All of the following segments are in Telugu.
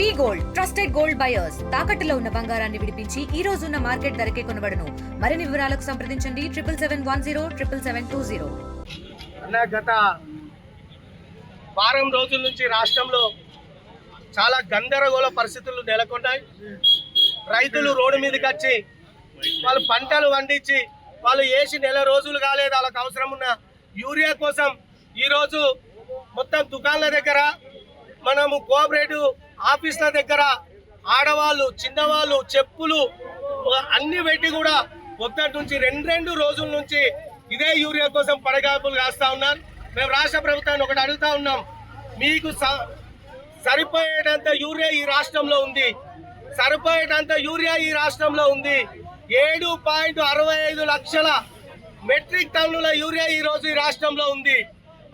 V gold trusted gold buyers. తాకట్టులో ఉన్న బంగారాన్ని విడిపించి ఈ రోజు ఉన్న మార్కెట్ ధరకే కొనబడను. మరిన్ని వివరాలకు సంప్రదించండి. Triple seven one zero triple seven two zero. అన్న గత వారం రోజుల నుంచి రాష్ట్రంలో చాలా గందరగోళ పరిస్థితులు నెలకొన్నాయి. రైతులు రోడ్డు మీదకి వచ్చి వాళ్ళు పంటలు పండించి వాళ్ళు వేసి నెల రోజులు కాలేదు. వాళ్ళకి అవసరం ఉన్న యూరియా కోసం ఈరోజు మొత్తం దుకాణాల దగ్గర మనము కోఆపరేటివ్ ఆఫీసుల దగ్గర ఆడవాళ్ళు చిన్నవాళ్ళు చెప్పులు అన్ని పెట్టి కూడా పొద్దుటి నుంచి రెండు రెండు రోజుల నుంచి ఇదే యూరియా కోసం పడగాపులు కాస్తా ఉన్నారు. మేము రాష్ట్ర ప్రభుత్వాన్ని ఒకటి అడుగుతా ఉన్నాం. మీకు స- సరిపోయేటంత యూరియా ఈ రాష్ట్రంలో ఉంది. సరిపోయేటంత యూరియా ఈ రాష్ట్రంలో ఉంది. ఏడు పాయింట్ అరవై ఐదు లక్షల మెట్రిక్ టన్నుల యూరియా ఈ రోజు ఈ రాష్ట్రంలో ఉంది.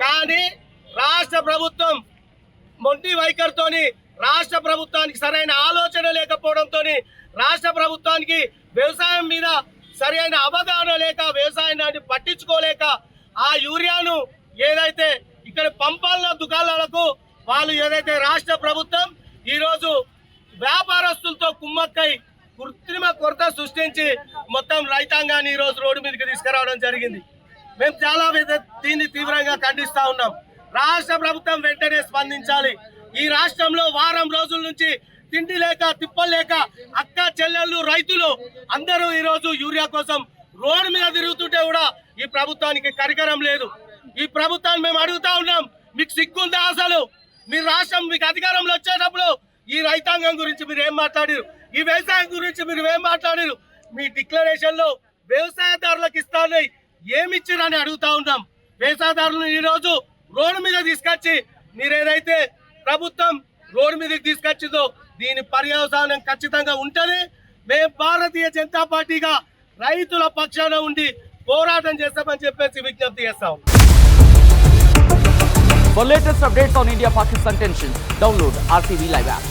కానీ రాష్ట్ర ప్రభుత్వం మొండి వైఖరితోని రాష్ట్ర ప్రభుత్వానికి సరైన ఆలోచన లేకపోవడంతో రాష్ట్ర ప్రభుత్వానికి వ్యవసాయం మీద సరైన అవగాహన లేక వ్యవసాయాన్ని పట్టించుకోలేక ఆ యూరియాను ఏదైతే ఇక్కడ పంపాలన్న దుకాణాలకు వాళ్ళు ఏదైతే రాష్ట్ర ప్రభుత్వం ఈరోజు వ్యాపారస్తులతో కుమ్మక్కై కృత్రిమ కొరత సృష్టించి మొత్తం రైతాంగాన్ని ఈరోజు రోడ్డు మీదకి తీసుకురావడం జరిగింది. మేము చాలా దీన్ని తీవ్రంగా ఖండిస్తూ ఉన్నాం. రాష్ట్ర ప్రభుత్వం వెంటనే స్పందించాలి. ఈ రాష్ట్రంలో వారం రోజుల నుంచి తిండి లేక తిప్పలేక అక్క చెల్లెళ్ళు రైతులు అందరూ ఈరోజు యూరియా కోసం రోడ్డు మీద తిరుగుతుంటే కూడా ఈ ప్రభుత్వానికి కరికరం లేదు. ఈ ప్రభుత్వాన్ని మేము అడుగుతా ఉన్నాం మీకు సిగ్గుందా అసలు? మీ రాష్ట్రం మీకు అధికారంలో వచ్చేటప్పుడు ఈ రైతాంగం గురించి మీరు ఏం మాట్లాడారు? ఈ వ్యవసాయం గురించి మీరు ఏం మాట్లాడారు? మీ డిక్లరేషన్లో వ్యవసాయదారులకు ఇస్తాను ఏమిచ్చిరని అడుగుతా ఉన్నాం. వ్యవసాయదారులను ఈ రోజు రోడ్డు మీద తీసుకొచ్చి మీరు ఏదైతే ప్రభుత్వం రోడ్డు మీదకి తీసుకొచ్చిందో దీని పర్యవసానం ఖచ్చితంగా ఉంటుంది మేము భారతీయ జనతా పార్టీగా రైతుల పక్షాన ఉండి పోరాటం చేస్తామని చెప్పేసి విజ్ఞప్తి చేస్తాం For latest updates on India Pakistan tensions, download RTV Live app.